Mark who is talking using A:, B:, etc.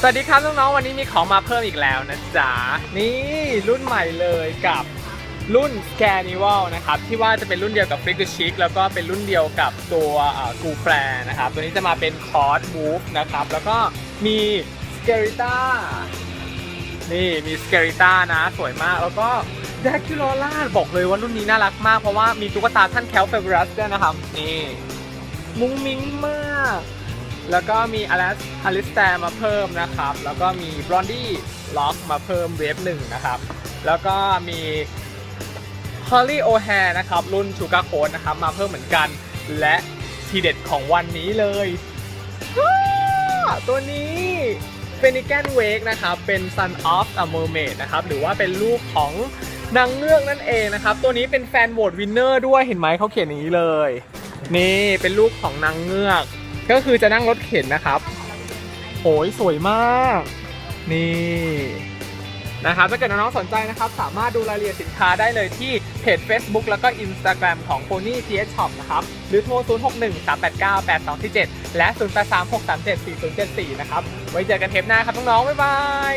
A: สวัสดีครับน้องๆวันนี้มีของมาเพิ่มอีกแล้วนะจ๊ะนี่รุ่นใหม่เลยกับรุ่น s c a r n i v a l นะครับที่ว่าจะเป็นรุ่นเดียวกับ f r i c k Chic แล้วก็เป็นรุ่นเดียวกับตัวกูแฟร์นะครับตัวนี้จะมาเป็นคอร์สมูฟนะครับแล้วก็มี s c a r i t a นี่มี s c a r i t a นะสวยมากแล้วก็ d r a c u l a บอกเลยว่ารุ่นนี้น่ารักมากเพราะว่ามีตุ๊กตาท่านแคลเฟบรัสด้วยนะครับนี่มุ้งมิ้งมาก แล้วก็มีอลัสอลิสแตมาเพิ่มนะครับ แล้วก็มีบรอนดี้ล็อกมาเพิ่มเวฟหนึ่งนะครับ แล้วก็มีฮอลลี่โอแฮนะครับ รุ่นชูการ์โคดนะครับ มาเพิ่มเหมือนกัน และทีเด็ดของวันนี้เลย ตัวนี้เฟนิแกนเวกนะครับ เป็น Son of a Mermaid นะครับ หรือว่าเป็นลูกของนางเงือกนั่นเองนะครับ ตัวนี้เป็นแฟนโหวตวินเนอร์ด้วยเห็นไหมเขาเขียนอย่างนี้เลย นี่เป็นลูกของนางเงือก ก็คือจะนั่งรถเข็นนะครับโอ้ยสวยมาก นี่นะครับถ้าเกิดน้องๆสนใจนะครับ สามารถดูรายละเอียดสินค้าได้เลยที่เพจ Facebook แล้วก็ Instagram ของ Pony TH Shop นะครับ หรือโทร 061 389 8247 และ 0836374074 นะครับ ไว้เจอกันเทปหน้าครับน้องๆ บ๊ายบาย